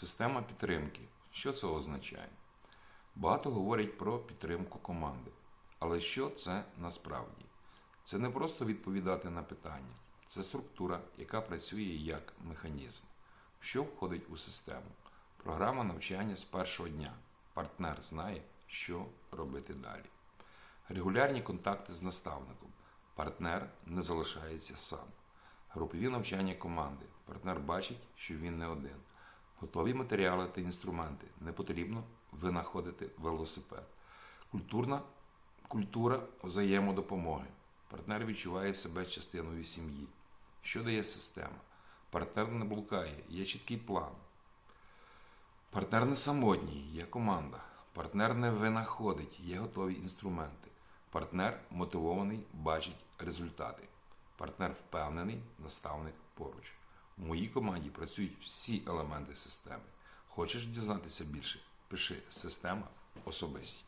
Система підтримки. Що це означає? Багато говорять про підтримку команди. Але що це насправді? Це не просто відповідати на питання, це структура, яка працює як механізм. Що входить у систему? Програма навчання з першого дня. Партнер знає, що робити далі. Регулярні контакти з наставником. Партнер не залишається сам. Групові навчання команди. Партнер бачить, що він не один. Готові матеріали та інструменти. Не потрібно винаходити велосипед. Культурна культура взаємодопомоги. Партнер відчуває себе частиною сім'ї. Що дає система? Партнер не блукає, є чіткий план. Партнер не самотній, є команда. Партнер не винаходить, є готові інструменти. Партнер мотивований, бачить результати. Партнер впевнений, наставник поруч. У моїй команді працюють всі елементи системи. Хочеш дізнатися більше? Пиши система особисті.